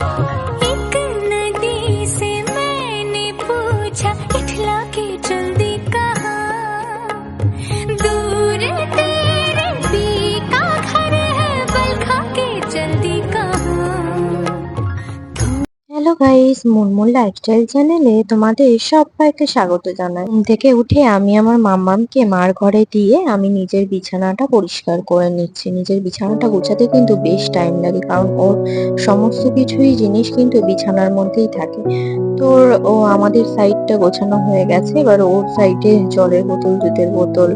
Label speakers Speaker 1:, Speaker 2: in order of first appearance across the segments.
Speaker 1: Thank you.
Speaker 2: Hello guys, Munmun lifestyle চ্যানেলে তোমাদের সবাইকে স্বাগত জানাই। ঘুম থেকে উঠে আমি আমার মাম্মামকে মার ঘরে দিয়ে আমি নিজের বিছানাটা পরিষ্কার করে নিচ্ছি। নিজের বিছানাটা গোছাতে কিন্তু বেশ টাইম লাগে, কারণ ওর সমস্ত কিছুই জিনিস কিন্তু বিছানার মধ্যেই থাকে। তোর, ও আমাদের সাইডটা গোছানো হয়ে গেছে, এবার ওর সাইডে জলের বোতল, দুধের বোতল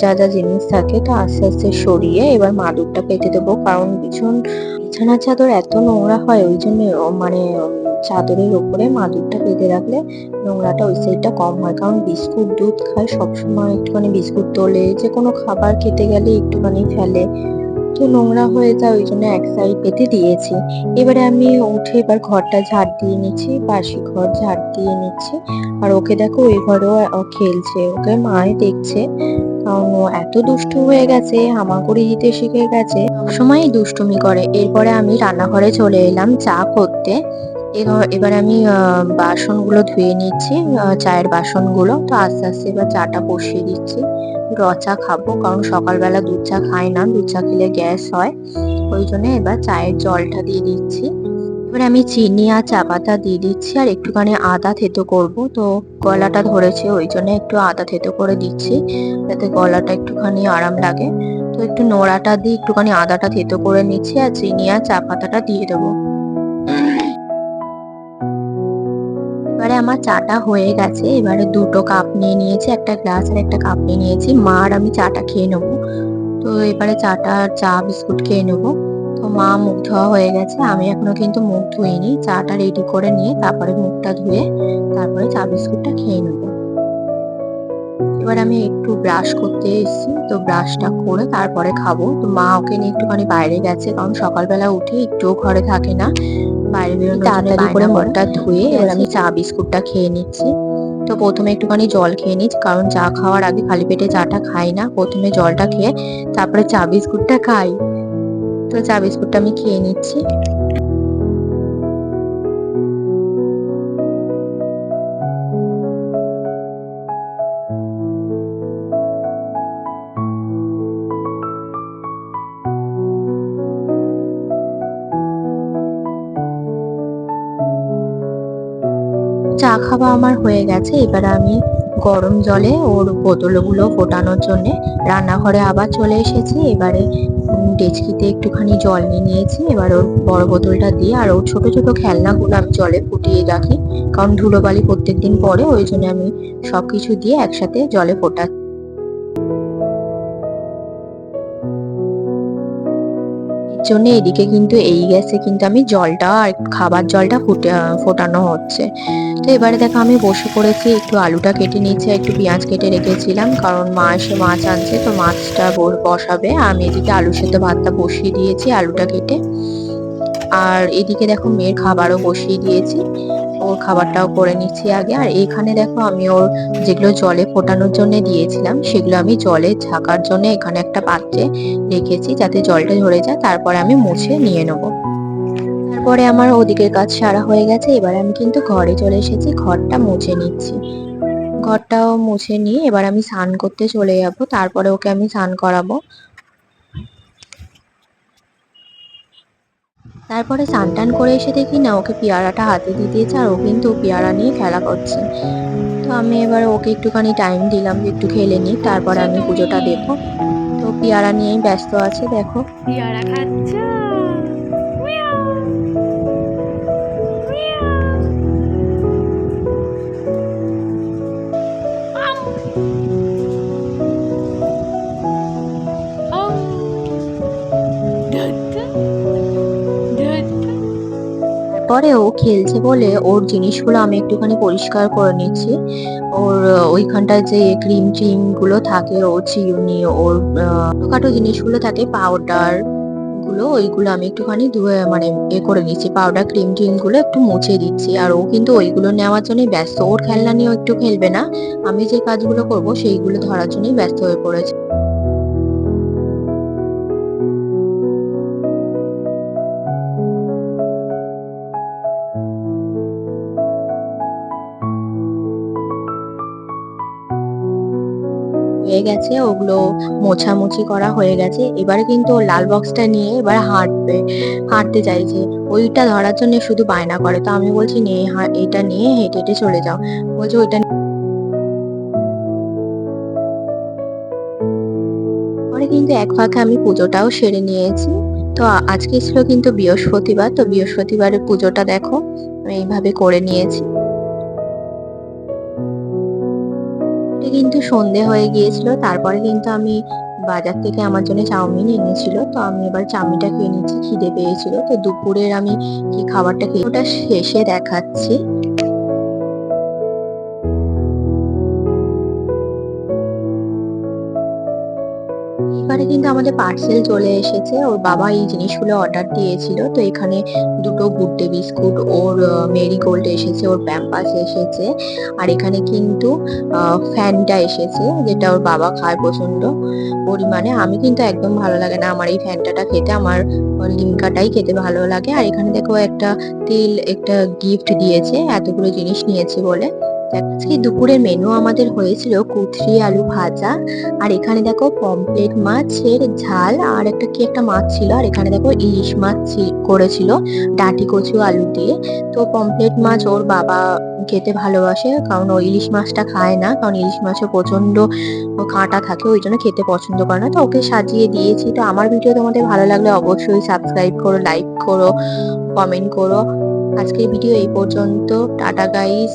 Speaker 2: যা যা জিনিস থাকে তা আস্তে আস্তে সরিয়ে এবার মাদুরটা পেতে দেবো। কারণ ভীষণ বিছানা চাদর এত নোংরা হয়, ওই জন্য মানে চাদরের ওপরে মাদুরটা পেতে রাখলে নোংরাটা ওই সাইডটা কম হয়। কারণ বিস্কুট দুধ খায় সবসময় একটুখানি বিস্কুট তোলে যে কোনো খাবার খেতে গেলে একটুখানি ফেলে। তো নোংরা হয়ে যায়, ওই জন্য এক সাইড পেতে দিয়েছি। এবারে আমি উঠে এবার ঘরটা ঝাড় দিয়ে নিচ্ছি বাসি ঘর ঝাড় দিয়ে নিচ্ছি। আর ওকে দেখো, ওই ঘরেও খেলছে, ওকে মায় দেখছে। কারণ ও এত দুষ্টু হয়ে গেছে হামাগুড়ি দিতে শিখে গেছে। সবসময় দুষ্টুমি করে। এরপরে আমি রান্নাঘরে চলে এলাম চা করতে। এবার- আমি বাসনগুলো ধুয়ে নিচ্ছি চায়ের বাসনগুলো। তো আস্তে আস্তে এবার চাটা বসিয়ে দিচ্ছি। র চা খাব, কারণ সকালবেলা দুধ চা খাই না, দুধ চা খেলে গ্যাস হয়। ওই জন্য এবার চায়ের জলটা দিয়ে দিচ্ছি। এবার আমি চিনি আর চা পাতা দিয়ে দিচ্ছি, আর একটুখানি আদা থেতো করব। তো গলাটা ধরেছে, ওই জন্য একটু আদা থেতো করে দিচ্ছি, যাতে গলাটা একটুখানি আরাম লাগে। তো একটু নোড়াটা দিয়ে একটুখানি আদাটা থেতো করে নিচ্ছি, আর চিনি আর চা পাতাটা দিয়ে দেবো। এবারে আমার চাটা হয়ে গেছে। এবারে দুটো কাপ নিয়ে নিয়েছি, একটা গ্লাস আর একটা কাপ নিয়ে নিয়েছি। মা আর আমি চাটা খেয়ে নেব। তো এবারে চাটা চা, বিস্কুট খেয়ে নেব। তো মা মুখ ধোয়া হয়ে গেছে, আমি এখনও কিন্তু মুখ ধুইনি। চাটা রেডি করে নিয়ে তারপরে মুখটা ধুয়ে তারপরে চা, বিস্কুটটা খেয়ে নেব। এবার আমি একটু ব্রাশ করতে এসেছি, তো ব্রাশটা করে তারপরে খাব। তো মা ওকে নিয়ে একটুখানি বাইরে গেছে, কারণ সকালবেলা উঠে একটুও ঘরে থাকে না। বাইরে বেরোনো তাড়াতাড়ি করে মুখটা ধুয়ে এবার আমি চা বিস্কুটটা খেয়ে নিচ্ছি। তো প্রথমে একটুখানি জল খেয়ে নিচ্ছি কারণ চা খাওয়ার আগে খালি পেটে চাটা খাই না। প্রথমে জলটা খেয়ে তারপরে চা বিস্কুটটা খাই। তো চা বিস্কুটটা আমি খেয়ে নিচ্ছি। চা খাওয়া আমার হয়ে গেছে। এবার আমি গরম জলে ওর বোতলগুলো ফোটানোর জন্যে রান্নাঘরে আবার চলে এসেছি। এবারে ডেচকিতে একটুখানি জল নিয়ে নিয়েছি। এবার ওর বড় বোতলটা দিয়ে আর ওর ছোট ছোট খেলনাগুলো আমি জলে ফুটিয়ে রাখি। কারণ ধুলোবালি প্রত্যেকদিন পরে ওই জন্য আমি সব কিছু দিয়ে একসাথে জলে ফোটা জন্য এদিকে কিন্তু এই গ্যাসে কিন্তু আমি জলটা আর খাবার জলটা ফুটে ফোটানো হচ্ছে। তো এবারে দেখো আমি বসে পড়েছি, একটু আলুটা কেটে আর একটু পেঁয়াজ কেটে রেখেছিলাম, কারণ মা এসে মাছ আনছে, তো মাছটা বসাবে। আমি এদিকে আলু সেদ্ধ ভাতটা বসিয়ে দিয়েছি, আলুটা কেটে। আর এদিকে দেখো মেয়ের খাবারও বসিয়ে দিয়েছি। ওর খাবারটাও করে নিচ্ছি আগে। আর এখানে দেখো আমি ওর যেগুলো জলে ফোটানোর জন্য দিয়েছিলাম, সেগুলো আমি জলে ঝাঁকার জন্য এখানে একটা পাত্রে রেখেছি যাতে জলটা ঝরে যায়। তারপরে আমি মুছে নিয়ে নেব। তারপরে আমার ওদিকের কাজ সারা হয়ে গেছে। এবার আমি কিন্তু ঘরে চলে এসেছি, ঘরটা মুছে নিচ্ছি। ঘরটাও মুছে নিয়ে এবার আমি স্নান করতে চলে যাব। তারপরে ওকে আমি স্নান করাবো। তারপরে স্নান টান করে এসে দেখি, না, ওকে পেয়ারাটা হাতে দিয়ে দিয়েছে আর ও কিন্তু পেয়ারা নিয়ে খেলা করছে। তো আমি এবার ওকে একটুখানি টাইম দিলাম যে একটু খেলে নিই তারপরে আমি পুজোটা দেখো তো পেয়ারা নিয়েই ব্যস্ত আছে, দেখো।
Speaker 1: পেয়ারা খাচ্ছ।
Speaker 2: তারপরে ও খেলছে বলে ওর জিনিসগুলো আমি একটুখানি পরিষ্কার করে নিচ্ছি। ওর ওইখানটায় যে ক্রিম ট্রিমগুলো থাকে, ও চিরুনি ওর ছোটখাটো জিনিসগুলো থাকে পাউডারগুলো, ওইগুলো আমি একটুখানি ধুয়ে মানে এ করে নিচ্ছি। পাউডার ক্রিম ট্রিমগুলো একটু মুছে দিচ্ছি। আর ও কিন্তু ওইগুলো নেওয়ার জন্যই ব্যস্ত। ওর খেলনা নিয়েও একটু খেলবে না। আমি যে কাজগুলো করব সেইগুলো ধরার জন্যই ব্যস্ত হয়ে পড়েছে। হয়ে গেছে, ওগুলো মোছামুছি করা হয়ে গেছে। এবারে কিন্তু লাল বক্সটা নিয়ে এবার হাঁটবে, হাঁটতে চাইছে। ওইটা ধরার জন্য শুধু বায়না করে। তো আমি বলছি, নে এটা নিয়ে হেঁটে হেঁটে চলে যাও। বলছে, ওইটা পরে কিন্তু এক ফাঁকে আমি পুজোটাও সেরে নিয়েছি। তো আজকে ছিল কিন্তু বৃহস্পতিবার। তো বৃহস্পতিবারের পুজোটা দেখো, আমি এইভাবে করে নিয়েছি। এটা কিন্তু সন্ধে হয়ে গিয়েছিল। তারপরে কিন্তু আমি বাজার থেকে আমার জন্য চাউমিন এনেছিল। তো আমি এবার চাউমিনটা খেয়ে নিচ্ছি, খিদে পেয়েছিল। তো দুপুরের আমি কি খাবারটা খেয়ে ওটা শেষে দেখাচ্ছি। এবারে কিন্তু আমাদের পার্সেল চলে এসেছে। ওর বাবা এই জিনিসগুলো অর্ডার দিয়েছিল। তো এখানে দুটো গুড্ডে বিস্কুট, ওর মেরি গোল্ড এসেছে, ওর প্যাম্পাস এসেছে। আর এখানে কিন্তু ফ্যানটা এসেছে, যেটা ওর বাবা খায় প্রচণ্ড পরিমাণে। আমি কিন্তু একদম ভালো লাগে না আমার এই ফ্যানটাটা খেতে। আমার লিমকাটাই খেতে ভালো লাগে। আর এখানে দেখো একটা তেল, একটা গিফট দিয়েছে, এতগুলো জিনিস নিয়েছি বলে। আজকে দুপুরের মেনু আমাদের হয়েছিল কুথরি আলু ভাজা, আর এখানে দেখো পমপ্লেট মাছের ঝাল, আর একটা কি একটা মাছ ছিল, আর এখানে দেখো ইলিশ মাছ করেছিল ডাঁটি কচু আলু দিয়ে। তো পমপ্লেট মাছ ওর বাবা খেতে ভালোবাসে, কারণ ও ইলিশ মাছটা খায় না, কারণ ইলিশ মাছে প্রচণ্ড কাঁটা থাকে, ওই জন্য খেতে পছন্দ করে না। তো ওকে সাজিয়ে দিয়েছি, তো আমার ভিডিও তোমাদের ভালো লাগলে অবশ্যই সাবস্ক্রাইব করো লাইক করো কমেন্ট করো। আজকের ভিডিও এই পর্যন্ত, টাটা গাইস